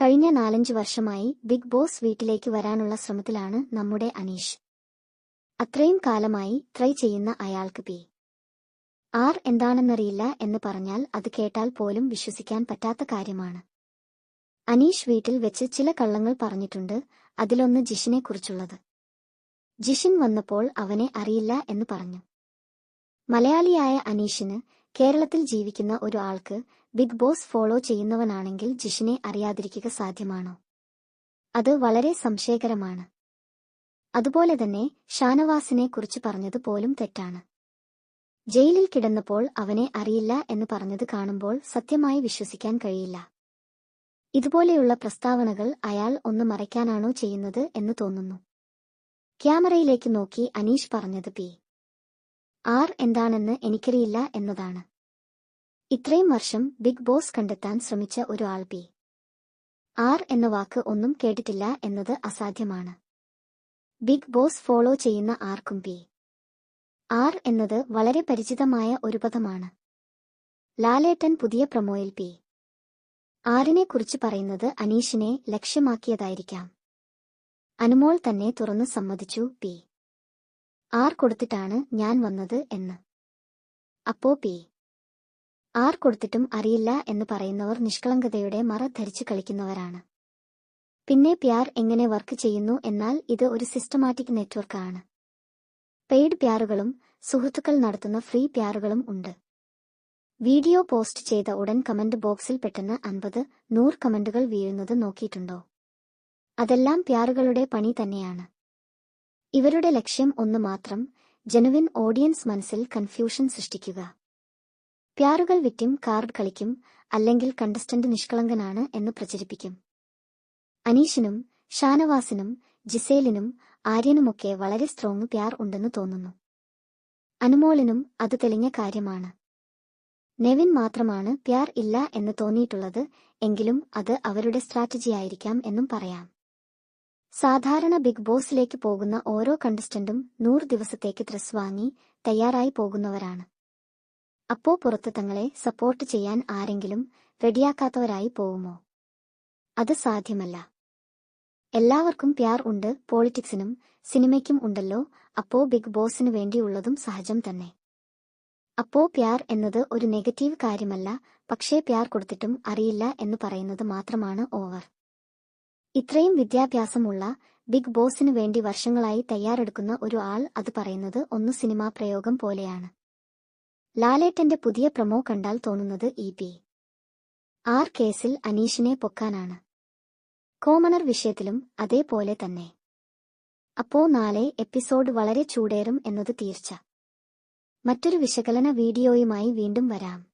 കഴിഞ്ഞ നാലഞ്ചു വർഷമായി ബിഗ് ബോസ് വീട്ടിലേക്ക് വരാനുള്ള ശ്രമത്തിലാണ് നമ്മുടെ അനീഷ്. അത്രയും കാലമായി ട്രൈ ചെയ്യുന്ന അയാൾക്ക് പി. ആർ എന്താണെന്നറിയില്ല എന്ന് പറഞ്ഞാൽ അത് കേട്ടാൽ പോലും വിശ്വസിക്കാൻ പറ്റാത്ത കാര്യമാണ്. അനീഷ് വീട്ടിൽ വെച്ച് ചില കള്ളങ്ങൾ പറഞ്ഞിട്ടുണ്ട് അതിലൊന്ന് ജിഷിനെക്കുറിച്ചുള്ളത് ജിഷിൻ വന്നപ്പോൾ അവനെ അറിയില്ല എന്ന് പറഞ്ഞു. മലയാളിയായ അനീഷിന് കേരളത്തിൽ ജീവിക്കുന്ന ഒരു ആൾക്ക് ബിഗ് ബോസ് ഫോളോ ചെയ്യുന്നവനാണെങ്കിൽ ജിഷിനെ അറിയാതിരിക്കുക സാധ്യമാണോ? അത് വളരെ സംശയകരമാണ്. അതുപോലെ തന്നെ ഷാനവാസിനെ കുറിച്ച് പറഞ്ഞത് പോലും തെറ്റാണ്. ജയിലിൽ കിടന്നപ്പോൾ അവനെ അറിയില്ല എന്ന് പറഞ്ഞത് കാണുമ്പോൾ സത്യമായി വിശ്വസിക്കാൻ കഴിയില്ല. ഇതുപോലെയുള്ള പ്രസ്താവനകൾ അയാൾ ഒന്ന് മറയ്ക്കാനാണോ ചെയ്യുന്നത് എന്ന് തോന്നുന്നു. ക്യാമറയിലേക്ക് നോക്കി അനീഷ് പറഞ്ഞത് പി. ആർ എന്താണെന്ന് എനിക്കറിയില്ല എന്നതാണ്. ഇത്രയും വർഷം ബിഗ് ബോസ് കണ്ടെത്താൻ ശ്രമിച്ച ഒരു ആൾ ബി ആർ എന്ന വാക്ക് ഒന്നും കേട്ടിട്ടില്ല എന്നത് അസാധ്യമാണ്. ബിഗ് ബോസ് ഫോളോ ചെയ്യുന്ന ആർക്കും ബി ആർ എന്നത് വളരെ പരിചിതമായ ഒരു പദമാണ്. ലാലേട്ടൻ പുതിയ പ്രൊമോയിൽ പി. ആറിനെ കുറിച്ച് പറയുന്നത് അനീഷിനെ ലക്ഷ്യമാക്കിയതായിരിക്കാം. അനുമോൾ തന്നെ തുറന്നു സമ്മതിച്ചു പി. ആർ കൊടുത്തിട്ടാണ് ഞാൻ വന്നത് എന്ന്. അപ്പോ പി. ആർ കൊടുത്തിട്ടും അറിയില്ല എന്ന് പറയുന്നവർ നിഷ്കളങ്കതയുടെ മറ ധരിച്ചു കളിക്കുന്നവരാണ്. പിന്നെ പ്യാർ എങ്ങനെ വർക്ക് ചെയ്യുന്നു എന്നാൽ ഇത് ഒരു സിസ്റ്റമാറ്റിക് നെറ്റ്വർക്ക് ആണ്. പെയ്ഡ് പ്യാറുകളും സുഹൃത്തുക്കൾ നടത്തുന്ന ഫ്രീ പ്യാറുകളും ഉണ്ട്. വീഡിയോ പോസ്റ്റ് ചെയ്ത ഉടൻ കമന്റ് ബോക്സിൽ പെട്ടെന്ന് അൻപത് നൂറ് കമന്റുകൾ വീഴുന്നത് നോക്കിയിട്ടുണ്ടോ? അതെല്ലാം പ്യാറുകളുടെ പണി തന്നെയാണ്. ഇവരുടെ ലക്ഷ്യം ഒന്ന് മാത്രം ജനുവിൻ ഓഡിയൻസ് മനസ്സിൽ കൺഫ്യൂഷൻ സൃഷ്ടിക്കുക. പ്യാറുകൾ വിറ്റും കാർഡ് കളിക്കും അല്ലെങ്കിൽ കണ്ടസ്റ്റന്റ് നിഷ്കളങ്കനാണ് എന്ന് പ്രചരിപ്പിക്കും. അനീഷിനും ഷാനവാസിനും ജിസേലിനും ആര്യനുമൊക്കെ വളരെ സ്ട്രോങ് പ്യാർ ഉണ്ടെന്ന് തോന്നുന്നു. അനുമോളിനും അത് തെളിഞ്ഞ കാര്യമാണ്. നെവിൻ മാത്രമാണ് പ്യാർ ഇല്ല എന്ന് തോന്നിയിട്ടുള്ളത് എങ്കിലും അത് അവരുടെ സ്ട്രാറ്റജിയായിരിക്കാം എന്നും പറയാം. സാധാരണ ബിഗ് ബോസിലേക്ക് പോകുന്ന ഓരോ കണ്ടസ്റ്റന്റും നൂറ് ദിവസത്തേക്ക് ഡ്രസ് വാങ്ങി തയ്യാറായി പോകുന്നവരാണ്. അപ്പോ പുറത്ത് തങ്ങളെ സപ്പോർട്ട് ചെയ്യാൻ ആരെങ്കിലും റെഡിയാക്കാത്തവരായി പോവുമോ? അത് സാധ്യമല്ല. എല്ലാവർക്കും പ്യാർ ഉണ്ട് പോളിറ്റിക്സിനും സിനിമയ്ക്കും ഉണ്ടല്ലോ അപ്പോ ബിഗ് ബോസിനു വേണ്ടിയുള്ളതും സഹജം തന്നെ. അപ്പോ പ്യാർ എന്നത് ഒരു നെഗറ്റീവ് കാര്യമല്ല പക്ഷേ പ്യാർ കൊടുത്തിട്ടും അറിയില്ല എന്ന് പറയുന്നത് മാത്രമാണ് ഓവർ. ഇത്രയും വിദ്യാഭ്യാസമുള്ള ബിഗ് ബോസിനു വേണ്ടി വർഷങ്ങളായി തയ്യാറെടുക്കുന്ന ഒരു ആൾ അത് പറയുന്നത് ഒന്ന് സിനിമാ പ്രയോഗം പോലെയാണ്. ലാലേട്ടന്റെ പുതിയ പ്രമോ കണ്ടാൽ തോന്നുന്നത് ഇ പി. ആർ കേസിൽ അനീഷിനെ പൊക്കാനാണ്. കോമണർ വിഷയത്തിലും അതേപോലെ തന്നെ. അപ്പോ നാളെ എപ്പിസോഡ് വളരെ ചൂടേറും എന്നത് തീർച്ച. മറ്റൊരു വിശകലന വീഡിയോയുമായി വീണ്ടും വരാം.